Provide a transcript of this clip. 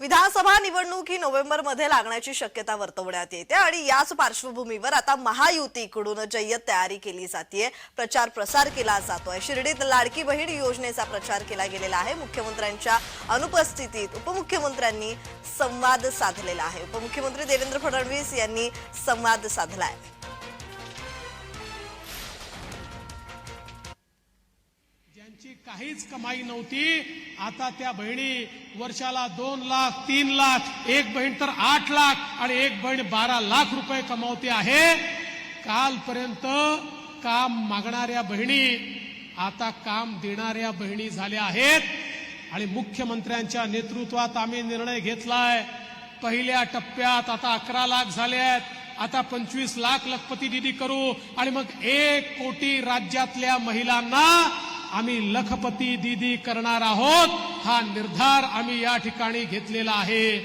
विधानसभा निवडणूक ही नोव्हेंबरमध्ये लागण्याची शक्यता वर्तवण्यात येते आणि याच पार्श्वभूमीवर आता महायुतीकडून जय्यत तयारी केली जाते प्रचार प्रसार केला जातोय. शिर्डीत लाडकी बहीण योजनेचा प्रचार केला गेलेला आहे. मुख्यमंत्र्यांच्या अनुपस्थितीत उपमुख्यमंत्र्यांनी संवाद साधलेला आहे. उपमुख्यमंत्री देवेंद्र फडणवीस यांनी संवाद साधला आहे त्यांची काहीच कमाई नव्हती. आता त्या बहिणी वर्षाला दोन लाख तीन लाख एक बहीण तर आठ लाख आणि एक बहीण बारा लाख रुपये कमावते आहे. कालपर्यंत काम मागणाऱ्या बहिणी आता काम देणाऱ्या बहिणी झाल्या आहेत. आणि मुख्यमंत्र्यांच्या नेतृत्वात आम्ही निर्णय घेतलाय. पहिल्या टप्प्यात आता अकरा लाख झाले आहेत. आता पंचवीस लाख लखपती दिदी करू. आणि मग एक कोटी राज्यातल्या महिलांना आम्ही लखपती दीदी करणार आहोत. हा निर्धार आम्ही या ठिकाणी घेतलेला आहे.